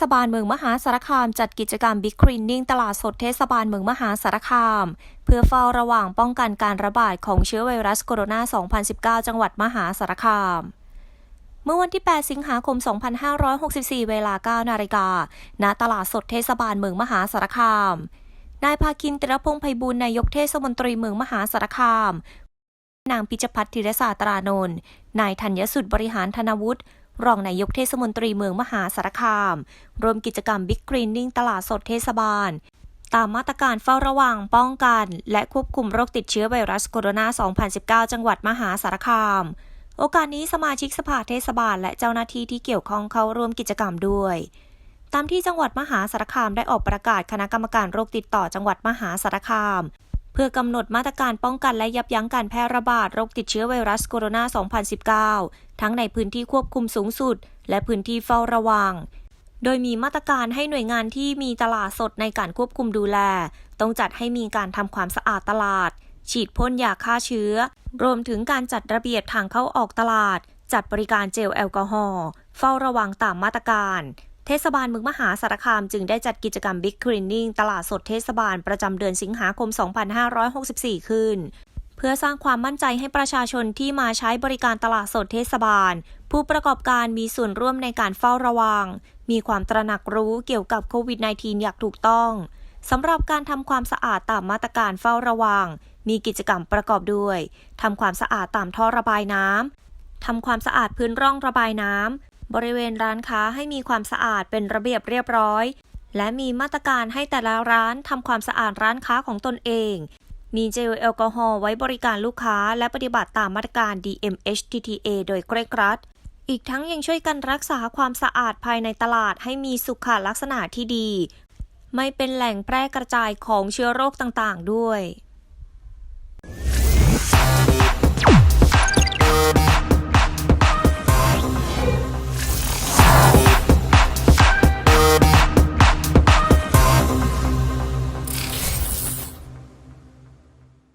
ศบาลเมืองมหาสารคามจัดกิจกรรมบิ๊กคลีนนิ่งตลาดสดเทศบาลเมืองมหาสารคาม เพื่อเฝ้าระวังป้องกันการระบาดของเชื้อไวรัสโคโรนา 2019 จังหวัดมหาสารคามเมื่อวันที่ 8 สิงหาคม 2564 เวลา 9 นาฬิกา ณ ตลาดสดเทศบาลเมืองมหาสารคาม นายภาคินตรพงษ์ไพบูลนายกเทศมนตรีเมืองมหาสารคาม นางพิจพัฒน์ธีรศาสตรานนท์ นายธัญสุดบริหารธนวุฒิ รองนายกเทศมนตรีเมืองมหาสารคามรวมกิจกรรมบิ๊กกรีนนิ่งตลาดสดเทศบาล ตามมาตรการเฝ้าระวังป้องกัน และควบคุมโรคติดเชื้อไวรัสโคโรนา 2019 จังหวัดมหาสารคาม โอกาสนี้สมาชิกสภาเทศบาล และเจ้าหน้าที่ที่เกี่ยวข้องเข้าร่วมกิจกรรมด้วยตามที่จังหวัดมหาสารคามได้ออกประกาศคณะกรรมการโรคติดต่อจังหวัดมหาสารคาม พื่อกำหนดมาตรการป้องกันและยับยั้งการแพร่ระบาดโรคติดเชื้อไวรัสโคโรนา 2019 ทั้งในพื้นที่ควบคุมสูงสุด และพื้นที่เฝ้าระวัง โดยมีมาตรการให้หน่วยงานที่มีตลาดสดในการควบคุมดูแล ต้องจัดให้มีการทำความสะอาดตลาด ฉีดพ่นยาฆ่าเชื้อ รวมถึงการจัดระเบียบทางเข้าออกตลาด จัดบริการเจลแอลกอฮอล์ เฝ้าระวังตามมาตรการ เทศบาลเมืองมหาสารคามจึงได้จัดกิจกรรมบิ๊กคลีนนิ่งตลาดสดเทศบาลประจำเดือนสิงหาคม 2564 ขึ้น เพื่อสร้างความมั่นใจให้ประชาชนที่มาใช้บริการตลาดสดเทศบาล ผู้ประกอบการมีส่วนร่วมในการเฝ้าระวัง มีความตระหนักรู้เกี่ยวกับโควิด -19 อย่างถูกต้องสำหรับการทำความสะอาดตามมาตรการเฝ้าระวัง มีกิจกรรมประกอบด้วย ทำความสะอาดตามท่อระบายน้ำทำความสะอาดพื้นร่องระบายน้ำ บริเวณร้านค้าให้มีความสะอาดเป็นระเบียบเรียบร้อย และมีมาตรการให้แต่ละร้านทำความสะอาดร้านค้าของตนเอง มีเจลแอลกอฮอล์ไว้บริการลูกค้า และปฏิบัติตามมาตรการ DMHTTA โดยเคร่งครัด อีกทั้งยังช่วยกันรักษาความสะอาดภายในตลาดให้มีสุขลักษณะที่ดี ไม่เป็นแหล่งแพร่กระจายของเชื้อโรคต่างๆ ด้วย